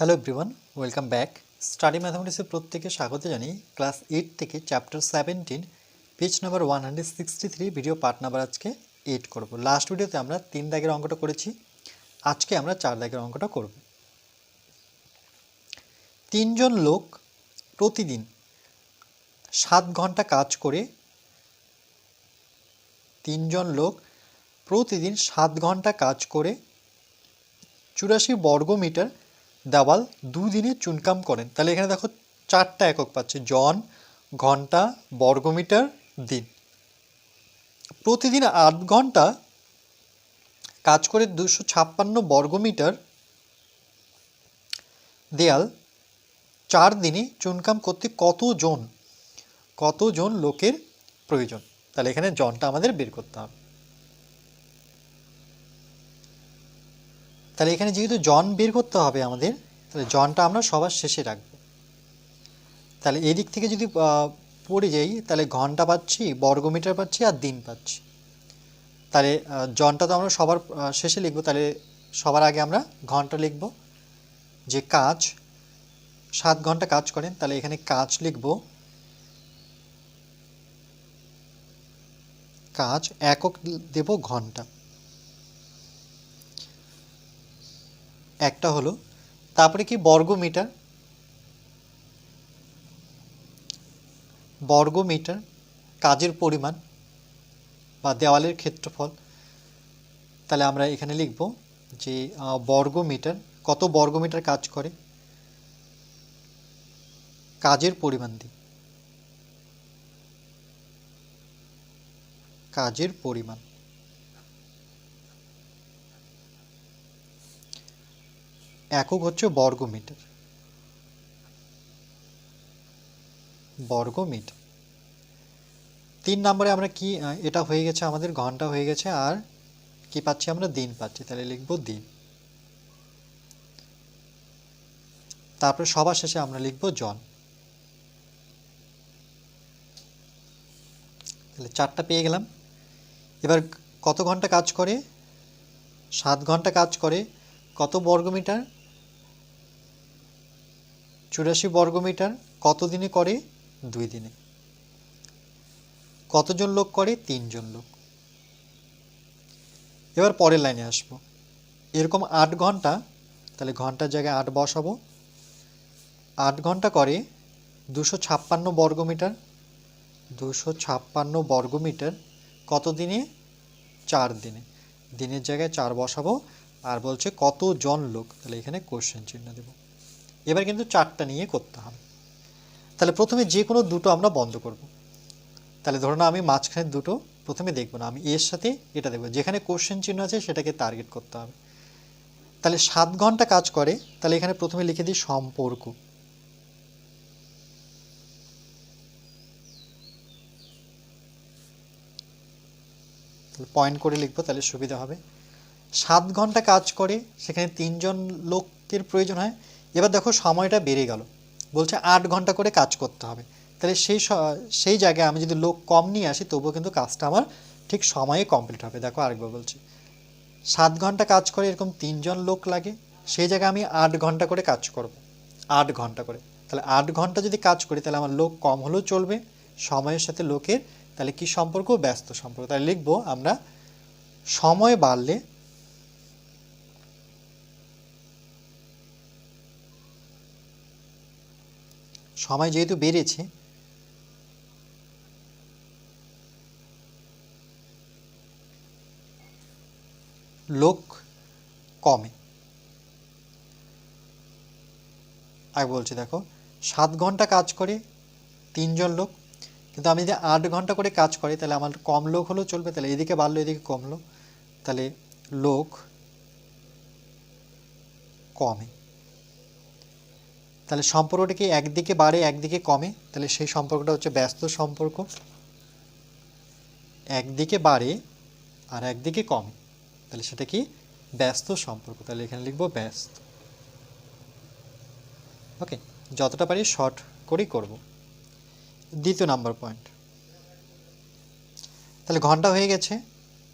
Hello everyone welcome back study ম্যাথামেটিক্সের প্রত্যেকে স্বাগত জানিয়ে ক্লাস এইট থেকে chapter seventeen page number one hundred sixty three video part number আজকে eight করব। Last ভিডিওতে আমরা তিন দাগের অঙ্কটা করেছি। আজকে আমরা চার দাগের অঙ্কটা করব। তিনজন লোক প্রতিদিন সাত ঘণ্টা কাজ করে তিনজন লোক প্রতিদিন সাত ঘণ্টা কাজ করে চুরাশি বর্গমিটার দেওয়াল দুদিনে চুনকাম করেন। তাহলে এখানে দেখো চারটা একক পাচ্ছে, জন, ঘণ্টা, বর্গমিটার, দিন। প্রতিদিন আট ঘণ্টা কাজ করে দুশো ছাপ্পান্ন বর্গমিটার দেয়াল চার দিনে চুনকাম করতে কতজন কতজন লোকের প্রয়োজন? তাহলে এখানে জনটা আমাদের বের করতে হবে। তাহলে এখানে যেহেতু জন বের করতে হবে আমাদের, তাহলে জনটা আমরা সবার শেষে রাখব। তাহলে এদিক থেকে যদি পড়ে যাই, তাহলে ঘণ্টা পাচ্ছি, বর্গমিটার পাচ্ছি আর দিন পাচ্ছি। তাহলে জনটা তো আমরা সবার শেষে লিখব, তাহলে সবার আগে আমরা ঘণ্টা লিখব। যে কাজ, সাত ঘণ্টা কাজ করেন, তাহলে এখানে কাজ লিখব। কাজ একক দেব ঘণ্টা। একটা হলো, তারপরে কি বর্গমিটার? বর্গমিটার কাজের পরিমাণ বা দেওয়ালের ক্ষেত্রফল। তাহলে আমরা এখানে লিখব যে বর্গমিটার কত বর্গমিটার কাজ করে? কাজের পরিমাণ দিই। কাজের পরিমাণ। একক হচ্ছে বর্গমিটার। বর্গমিটার। তিন নম্বরে আমরা কি এটা হয়ে গেছে, আমাদের ঘণ্টা হয়ে গেছে, আর কি পাচ্ছি আমরা? দিন পাচ্ছি, তাহলে লিখব দিন। তারপরে সবার শেষে আমরা লিখব জন। তাহলে চারটা পেয়ে গেলাম। এবার কত ঘণ্টা কাজ করে? সাত ঘণ্টা কাজ করে। কত বর্গমিটার? চুরাশি বর্গমিটার কত দিনে করে? দুই দিনে। কতজন লোক করে? তিনজন লোক। এবার পরের লাইনে আসব। এরকম আট ঘণ্টা, তাহলে ঘণ্টার জায়গায় আট বসাবো। আট ঘণ্টা করে দুশো ছাপ্পান্ন বর্গমিটার। দুশো ছাপ্পান্ন বর্গমিটার কত দিনে চার দিনে। দিনের জায়গায় চার বসাবো। আর বলছে কতজন লোক? তাহলে এখানে কোশ্চেন চিহ্ন দেব। এবার কিন্তু চারটা নিয়ে করতে হবে। তাহলে প্রথমে যে কোনো দুটো আমরা বন্ধ করব। তাহলে ধরো না আমি মাঝখানে দুটো প্রথমে দেখব না, আমি এর সাথে এটা দেখব। যেখানে কোশ্চেন চিহ্ন আছে সেটাকে টার্গেট করতে হবে। তাহলে সাত ঘণ্টা কাজ করে, তাহলে এখানে প্রথমে লিখে দিই সম্পর্ক। পয়েন্ট করে লিখব, তাহলে সুবিধা হবে। সাত ঘণ্টা কাজ করে, সেখানে তিনজন লোকের প্রয়োজন হয় এবার দেখো সময়টা বেড়ে গেল। বলছে আট ঘণ্টা করে কাজ করতে হবে। তাহলে সেই সেই জায়গায় আমি যদি লোক কম নিয়ে আসি, তবুও কিন্তু কাজটা আমার ঠিক সময়ে কমপ্লিট হবে। দেখো আরেকবার বলছি। সাত ঘণ্টা কাজ করে এরকম তিনজন লোক লাগে, সেই জায়গায় আমি আট ঘণ্টা করে কাজ করব। আট ঘণ্টা করে। তাহলে আট ঘণ্টা যদি কাজ করি, তাহলে আমার লোক কম হলেও চলবে। সময়ের সাথে লোকের তাহলে কি সম্পর্ক? ব্যস্ত সম্পর্ক। তাহলে লিখব আমরা, সময় বাড়লে সময় যেহেতু বেড়েছে, লোক কমে। আগে বলছি, দেখো, সাত ঘণ্টা কাজ করে তিনজন লোক, কিন্তু আমি যদি আট ঘণ্টা করে কাজ করি, তাহলে আমার কম লোক হলেও চলবে, তাহলে এদিকে বাড়লো, এদিকে কমলো, তাহলে লোক কমে। তাহলে সম্পর্কটা কি একদিকে বাড়ে, একদিকে কমে? তাহলে সেই সম্পর্কটা হচ্ছে ব্যস্ত সম্পর্ক। একদিকে বাড়ে আর একদিকে কমে। তাহলে সেটা কি? ব্যস্ত সম্পর্ক। তাহলে এখানে লিখব ব্যস্ত। ওকে, যতটা পারি শর্ট করেই করব। দ্বিতীয় নাম্বার পয়েন্ট। তাহলে ঘণ্টা হয়ে গেছে,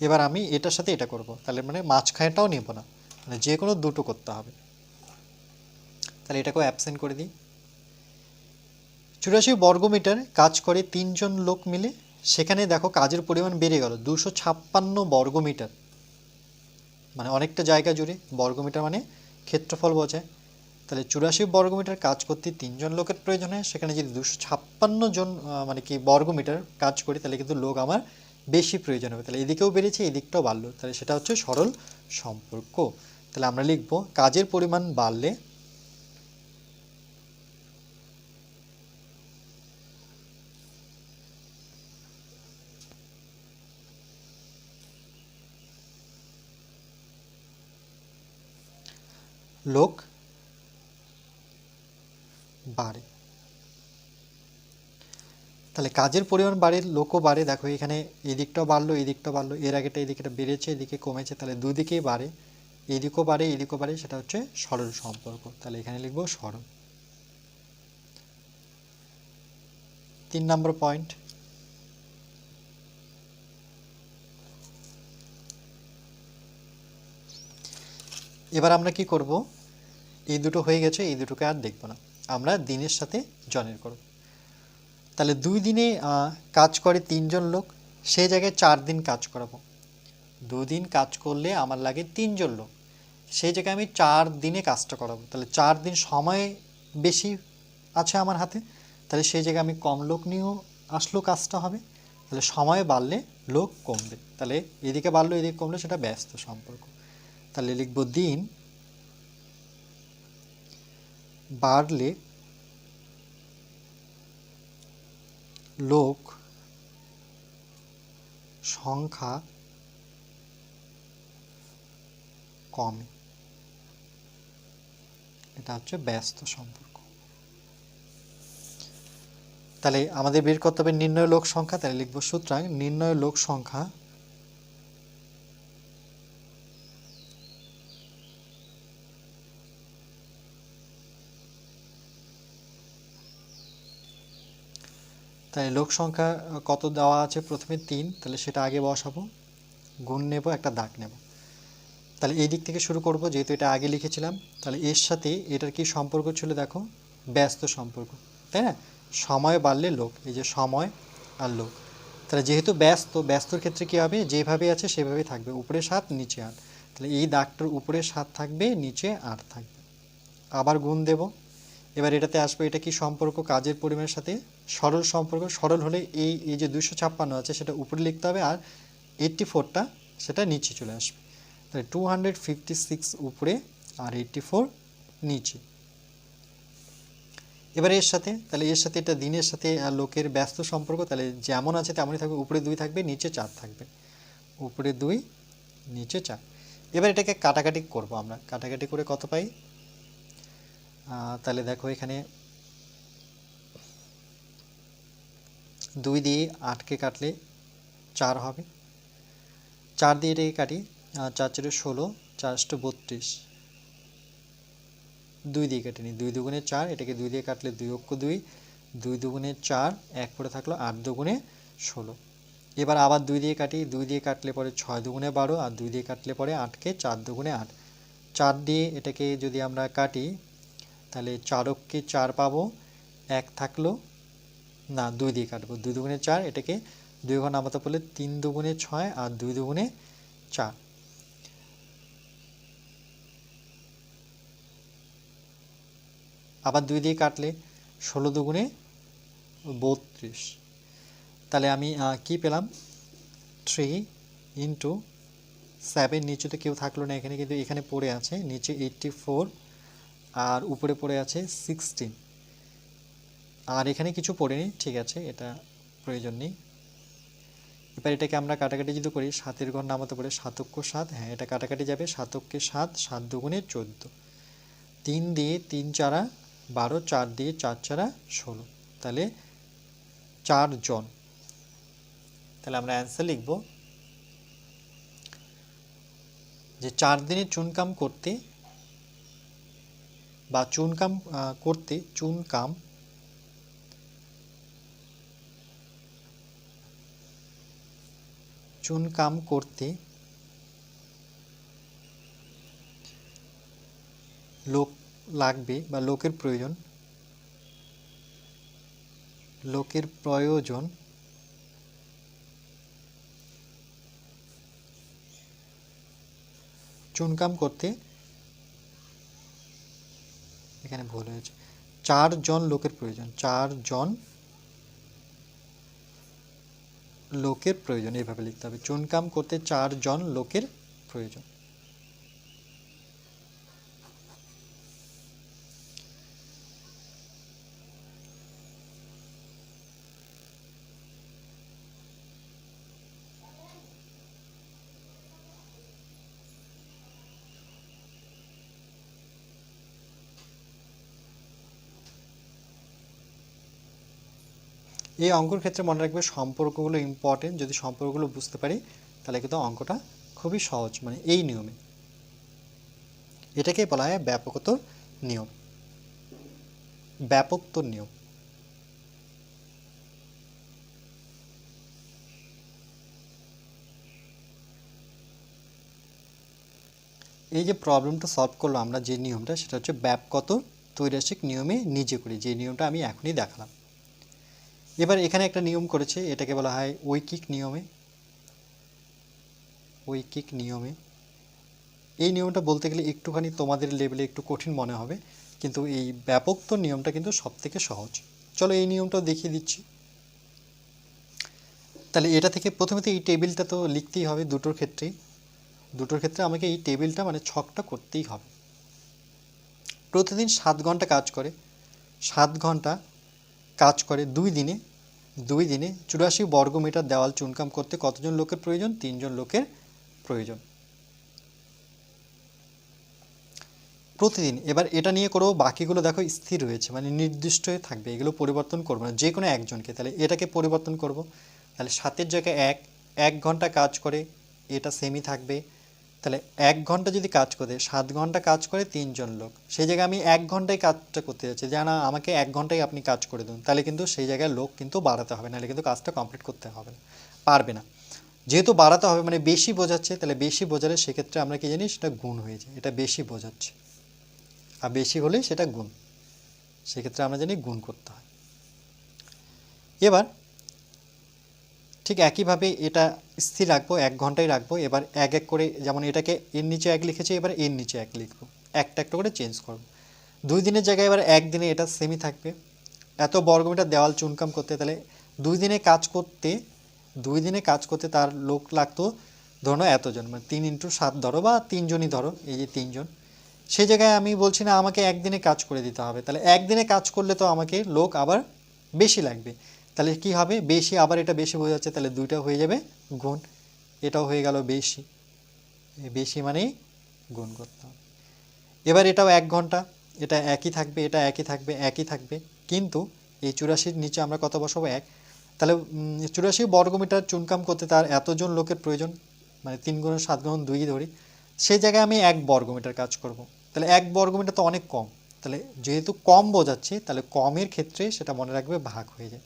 এবার আমি এটার সাথে এটা করব। তাহলে মানে মাঝখানেটাও নেব না। মানে যে কোনো দুটো করতে হবে। তাহলে এটাকেও অ্যাবসেন্ট করে দিই। চুরাশি বর্গমিটার কাজ করে তিনজন লোক মিলে, সেখানে দেখো কাজের পরিমাণ বেড়ে গেল, দুশো ছাপ্পান্ন বর্গমিটার। মানে অনেকটা জায়গা জুড়ে বর্গমিটার মানে ক্ষেত্রফল বোঝায় তাহলে চুরাশি বর্গমিটার কাজ করতে তিনজন লোকের প্রয়োজন হয়, সেখানে যদি দুশো ছাপ্পান্ন জন মানে কি বর্গমিটার কাজ করি, তাহলে কিন্তু লোক আমার বেশি প্রয়োজন হবে। তাহলে এদিকেও বেড়েছে, এদিকটাও বাড়লো। তাহলে সেটা হচ্ছে সরল সম্পর্ক। তাহলে আমরা লিখব, কাজের পরিমাণ বাড়লে লোক বাড়ে। তাহলে কাজের পরিমাণ বাড়ে, লোকও বাড়ে। দেখো এখানে এই দিকটাও বাড়লো এই বাড়লো। এর আগেটা এদিকটা বেড়েছে, এদিকে কমেছে। তাহলে দুদিকেই বাড়ে। এদিকও বাড়ে এদিকও বাড়ে, সেটা হচ্ছে সরল সম্পর্ক। তাহলে এখানে লিখব সরল তিন নম্বর পয়েন্ট এবার আমরা কি করব? এই দুটো হয়ে গেছে, এই দুটোকে আর দেখব না। আমরা দিনের সাথে জনের করব। তাহলে দুই দিনে কাজ করে তিনজন লোক সেই জায়গায় চার দিন কাজ করাবো। দুদিন কাজ করলে আমার লাগে তিনজন লোক। সেই জায়গায় আমি চার দিনে কাজটা করাবো। তাহলে চার দিন সময় বেশি আছে আমার হাতে। তাহলে সেই জায়গায় আমি কম লোক নিয়েও আসলো কাজটা হবে। তাহলে সময় বাড়লে লোক কমবে। তাহলে এদিকে বাড়লো, এদিকে কমলে, সেটা ব্যস্ত সম্পর্ক। তাহলে লিখব দিন বাড়লে লোক সংখ্যা কমে। এটা হচ্ছে ব্যস্ত সম্পর্ক। তাহলে আমাদের বের করতে হবে নির্ণয় লোক সংখ্যা, তাহলে লিখব সুতরাং নির্ণয় লোক সংখ্যা তাই লোক সংখ্যা কত দেওয়া আছে প্রথমে তিন, তাহলে সেটা আগে বসাবো। গুণ নেব, একটা দাগ নেব। তাহলে এই দিক থেকে শুরু করব, যেহেতু এটা আগে লিখেছিলাম। তাহলে এর সাথে এটার কি সম্পর্ক ছিল দেখো? ব্যস্ত সম্পর্ক, তাই না? সময় বাড়লে লোক, এই যে সময় আর লোক। তাহলে যেহেতু ব্যস্ত, ব্যস্তর ক্ষেত্রে কী হবে? যেভাবে আছে সেভাবে থাকবে, উপরে সাত, নিচে আট। তাহলে এই দাগটার উপরে সাত থাকবে, নিচে আট থাকবে। আবার গুণ দেব। এবার এটাতে আসবে, এটা কি সম্পর্ক কাজের পরিমাণের সাথে? সরল সম্পর্ক, সরল হলে এই এই যে দুশো ছাপ্পান্ন আছে সেটা উপরে লিখতে হবে আর এইট্টি ফোরটা সেটা নিচে চলে আসবে। তাহলে টু হান্ড্রেড ফিফটি সিক্স উপরে আর এইট্টি ফোর নিচে। এবার এর সাথে, তাহলে এর সাথে এটা দিনের সাথে লোকের ব্যস্ত সম্পর্ক, তাহলে যেমন আছে তেমনই থাকবে, উপরে দুই থাকবে, নিচে চার থাকবে। উপরে দুই, নিচে চার। এবার এটাকে কাটাকাটি করব আমরা। কাটাকাটি করে কত পাই? তাহলে দেখো এখানে দুই দিয়ে আটকে কাটলে চার হবে। চার দিয়ে এটাকে কাটি চার চারে ষোলো, চার আষ্টে বত্রিশ। দুই দিয়ে কেটে নিই দুই দুগুণে চার, এটাকে দুই দিয়ে কাটলে দুই অক্ষ দুই দুই দুগুণে চার, এক পরে থাকল আট দুগুণে ষোলো। এবার আবার দুই দিয়ে কাটি, দুই দিয়ে কাটলে পরে ছয় দুগুণে বারো, আর দুই দিয়ে কাটলে পরে আটকে চার দুগুণে আট। চার দিয়ে এটাকে যদি আমরা কাটি তাহলে চারককে চার পাবো, এক থাকল, না, দুই দিয়ে কাটবো। দুই দুগুণে চার, এটাকে দুই ঘর নামাতে পড়লে তিন দুগুণে ছয় আর দুই দুগুণে চার। আবার দুই দিয়ে কাটলে ষোলো দুগুণে বত্রিশ। তাহলে আমি কি পেলাম? থ্রি ইন্টু সেভেন নিচে তো কেউ থাকল না, এখানে কিন্তু, এখানে পড়ে আছে, নিচে এইটটি ফোর আর উপরে পড়ে আছে সিক্সটিন আর এখানে কিছু পড়েনি, ঠিক আছে, এটা প্রয়োজন নেই। এবার এটাকে আমরা কাটাকাটি যদি করি, সাতের ঘর নামাতে পারে সাতক্য সাত। হ্যাঁ এটা কাটাকাটি যাবে সাতক্যে সাত সাত দুগুণে চোদ্দ। তিন দিয়ে তিন চারা বারো, চার দিয়ে চার চারা ষোলো। তাহলে চার জন। তাহলে আমরা অ্যান্সার লিখব যে চার দিনে চুনকাম করতে বা চুনকাম করতে চুনকাম চুনকাম করতে লোক লাগবে বা লোকের প্রয়োজন। লোকের প্রয়োজন চুনকাম করতে এখানে ভুল হয়েছে। চারজন লোকের প্রয়োজন, চারজন লোকের প্রয়োজন, এইভাবে লিখতে হবে। চুনকাম করতে চারজন লোকের প্রয়োজন। এই অঙ্কর ক্ষেত্রে মনে রাখবে সম্পর্কগুলো ইম্পর্টেন্ট যদি সম্পর্কগুলো বুঝতে পারি, তাহলে কিন্তু অঙ্কটা খুবই সহজ মানে এই নিয়মে। এটাকে বলা হয় ব্যাপকতর নিয়ম। ব্যাপকতর নিয়ম। এই যে প্রবলেমটা সলভ করল আমরা, যে নিয়মটা, সেটা হচ্ছে ব্যাপকত তৈরাসিক নিয়মে নিজে করি। যে নিয়মটা আমি এখনই দেখালাম। এবার এখানে একটা নিয়ম করেছে, এটাকে বলা হয় ঐকিক নিয়মে। ঐকিক নিয়মে। এই নিয়মটা বলতে গেলে একটুখানি তোমাদের লেভেলে একটু কঠিন মনে হবে, কিন্তু এই ব্যাপক তো নিয়মটা কিন্তু সব থেকে সহজ। চলো এই নিয়মটাও দেখিয়ে দিচ্ছি। তাহলে এটা থেকে প্রথমে তো এই টেবিলটা তো লিখতেই হবে দুটোর ক্ষেত্রেই। দুটোর ক্ষেত্রে আমাকে এই টেবিলটা মানে ছকটা করতেই হবে। প্রতিদিন সাত ঘণ্টা কাজ করে। সাত ঘণ্টা কাজ করে দুই দিনে দুই দিনে চুরাশি বর্গমিটার দেওয়াল চুনকাম করতে কতজন লোকের প্রয়োজন? তিনজন লোকের প্রয়োজন। প্রতিদিন, এবার এটা নিয়ে করব বাকিগুলো দেখো স্থির রয়েছে মানে নির্দিষ্ট হয়ে থাকবে, এগুলো পরিবর্তন করব না, যে কোনো একজনকে। তাহলে এটাকে পরিবর্তন করব, তাহলে সাতের জায়গায় এক এক ঘণ্টা কাজ করে এটা সেমই থাকবে তাহলে এক ঘণ্টা যদি কাজ করে, সাত ঘণ্টা কাজ করে তিনজন লোক, সেই জায়গায় আমি এক ঘন্টায় কাজটা করতে যাচ্ছি, যে না, আমাকে এক ঘন্টায় আপনি কাজ করে দিন, তাহলে কিন্তু সেই জায়গায় লোক কিন্তু বাড়াতে হবে, নাহলে কিন্তু কাজটা কমপ্লিট করতে হবে না, পারবে না। যেহেতু বাড়াতে হবে মানে বেশি বোঝাচ্ছে, তাহলে বেশি বোঝালে সেক্ষেত্রে আমরা কি জানি, সেটা গুণ হয়ে যায়, এটা বেশি বোঝাচ্ছে। আর বেশি হলে সেটা গুণ, সেক্ষেত্রে আমরা জানি গুণ করতে হয়। এবার ঠিক একইভাবে এটা স্থির রাখব, এক ঘন্টায় রাখব, এবার এক এক করে যেমন এটাকে এর নিচে এক লিখেছি, এবার এর নিচে এক লিখব, একটা একটা করে চেঞ্জ করব। দুই দিনের জায়গায় এবার একদিনে এটা সেমই থাকবে। এত বর্গমিটার দেওয়াল চুনকাম করতে তাহলে দুই দিনে কাজ করতে, দুই দিনে কাজ করতে তার লোক লাগতো, ধরো এতজন মানে তিন ইন্টু সাত ধরো বা তিনজনই ধরো, এই যে তিনজন সেই জায়গায় আমি বলছি না আমাকে একদিনে কাজ করে দিতে হবে, তাহলে একদিনে কাজ করলে তো আমাকে লোক আবার বেশি লাগবে। তাহলে কি হবে? বেশি, আবার এটা বেশি বোঝাচ্ছে তাহলে দুইটা হয়ে যাবে গুণ। এটাও হয়ে গেল বেশি। বেশি মানেই গুণ করতে হবে। এবার এটাও এক ঘণ্টা। এটা একই থাকবে, এটা একই থাকবে একই থাকবে। কিন্তু এই চুরাশির নিচে আমরা কত বসাবো? এক। তাহলে চুরাশি বর্গমিটার চুনকাম করতে তার এতজন লোকের প্রয়োজন? মানে তিন গুণ, সাত গুণ, দুই ধরি। সেই জায়গায় আমি এক বর্গমিটার কাজ করব। তাহলে এক বর্গমিটার তো অনেক কম। তাহলে যেহেতু কম বোঝাচ্ছে, তাহলে কমের ক্ষেত্রে সেটা মনে রাখবে ভাগ হয়ে যায়।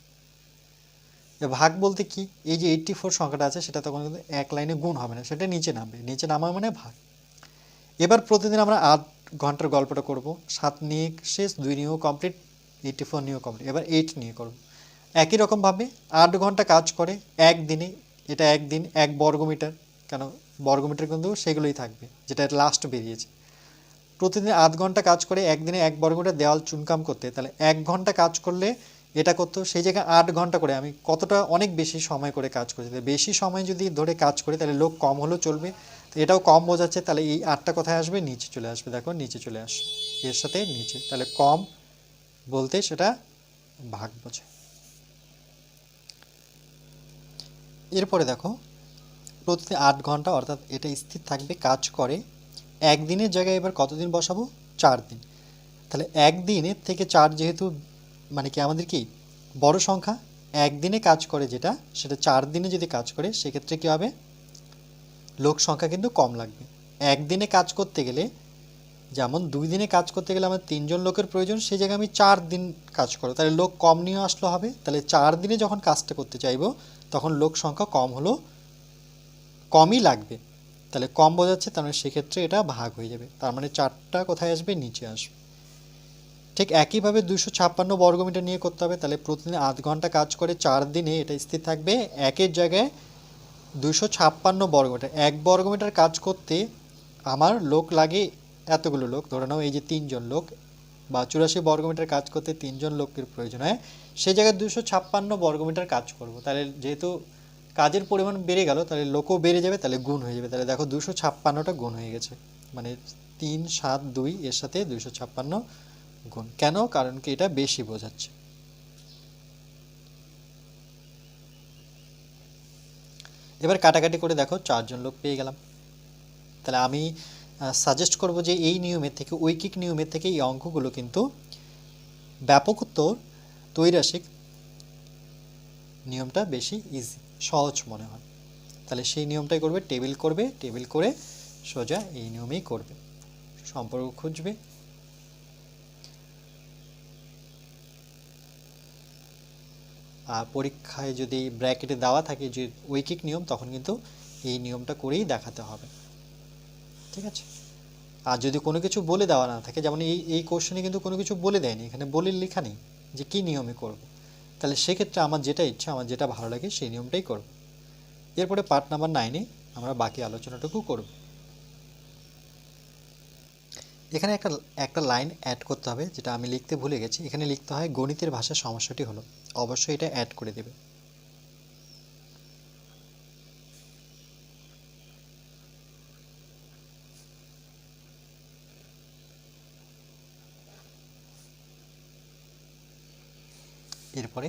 এ ভাগ বলতে কি? এই যে এইট্টি ফোর সংখ্যাটা আছে, সেটা তখন কিন্তু এক লাইনে গুণ হবে না, সেটা নিচে নামবে। নিচে নামা মানে ভাগ। এবার প্রতিদিন আমরা আট ঘণ্টার গল্পটা করব। সাত নিয়ে শেষ, দুই নিয়েও কমপ্লিট এইটটি ফোর নিয়েও কমপ্লিট এবার এইট নিয়ে করব। একই রকমভাবে আট ঘণ্টা কাজ করে, একদিনে, এটা একদিন, এক বর্গমিটার, কেন বর্গমিটার কিন্তু সেগুলোই থাকবে, যেটা লাস্ট বেরিয়েছে। প্রতিদিন আধ ঘণ্টা কাজ করে, একদিনে এক বর্গমিটার দেওয়াল চুনকাম করতে, তাহলে এক ঘণ্টা কাজ করলে এটা করতো সেই জায়গায় আট ঘণ্টা করে আমি কতটা অনেক বেশি সময় করে কাজ করছি। বেশি সময় যদি ধরে কাজ করি, তাহলে লোক কম হলেও চলবে। এটাও কম বোঝাচ্ছে, তাহলে এই আটটা কোথায় আসবে? নিচে চলে আসবে। দেখো, নিচে চলে আসবে এর সাথে নিচে। তাহলে কম বলতে সেটা ভাগ বোঝায় এরপরে দেখো, প্রতিদিন আট ঘণ্টা, অর্থাৎ এটা স্থির থাকবে, কাজ করে। একদিনের জায়গায় এবার কতদিন বসাবো? চার দিন। তাহলে একদিনের থেকে চার যেহেতু মানে কি আমাদের কি? বড় সংখ্যা একদিনে কাজ করে যেটা, সেটা চার দিনে যদি কাজ করে, সেক্ষেত্রে কী হবে? লোক সংখ্যা কিন্তু কম লাগবে। একদিনে কাজ করতে গেলে, যেমন দুই দিনে কাজ করতে গেলে আমার তিনজন লোকের প্রয়োজন, সেই জায়গায় আমি চার দিন কাজ করো তাহলে লোক কম নিয়ে আসলো হবে। তাহলে চার দিনে যখন কাজটা করতে চাইব, তখন লোক সংখ্যা কম হলো, কমই লাগবে। তাহলে কম বোঝাচ্ছে, তার মানে সেক্ষেত্রে এটা ভাগ হয়ে যাবে। তার মানে চারটা কোথায় আসবে? নিচে আসবে। ঠিক একইভাবে দুশো ছাপ্পান্ন বর্গমিটার নিয়ে করতে হবে। তাহলে প্রতিদিন আধ ঘণ্টা কাজ করে চার দিনে এটা স্থির থাকবে। একের জায়গায় দুশো ছাপ্পান্ন বর্গমিটার। এক বর্গমিটার কাজ করতে আমার লোক লাগে এতগুলো লোক। ধরে নাও এই যে তিনজন লোক বা চুরাশি বর্গমিটার কাজ করতে তিনজন লোকের প্রয়োজন হয়। সেই জায়গায় দুশো ছাপ্পান্ন বর্গমিটার কাজ করব। তাহলে যেহেতু কাজের পরিমাণ বেড়ে গেল, তাহলে লোকও বেড়ে যাবে, তাহলে গুণ হয়ে যাবে। তাহলে দেখো দুশো ছাপ্পান্নটা গুণ হয়ে গেছে। মানে তিন সাত দুই এর সাথে দুশো ছাপ্পান্ন গুণ। কেন? কারণ কি এটা বেশি বোঝাচ্ছে। এবার কাটাকাটি করে দেখো, চারজন লোক পেয়ে গেলাম। তাহলে আমি সাজেস্ট করব যে এই নিয়মের থেকে, ঐকিক নিয়মের থেকে এই অঙ্কগুলো কিন্তু ব্যাপকোত্তর তৈরাসিক নিয়মটা বেশি ইজি সহজ মনে হয়। তাহলে সেই নিয়মটাই করবে টেবিল করবে টেবিল করে সোজা এই নিয়মেই করবে। সম্পর্ক খুঁজবে। পরীক্ষায় যদি ব্র্যাকেটে দেওয়া থাকে যে ঐকিক নিয়ম, তখন কিন্তু এই নিয়মটা করেই দেখাতে হবে। ঠিক আছে? আর যদি কোনো কিছু বলে দেওয়া না থাকে, যেমন এই এই কোশ্চেনে কিন্তু কোনো কিছু বলে দেয়নি, এখানে বলে লেখা নেই যে কী নিয়মে করব। তাহলে সেক্ষেত্রে আমার যেটা ইচ্ছা, আমার যেটা ভালো লাগে, সেই নিয়মটাই করব। এরপরে পার্ট নাম্বার নাইনে আমরা বাকি আলোচনাটুকু করব। এখানে একটা একটা লাইন অ্যাড করতে হবে, যেটা আমি লিখতে ভুলে গেছি। এখানে লিখতে হয়, গণিতের ভাষার সমস্যাটি হলো। অবশ্যই এটা অ্যাড করে দেবে। এরপরে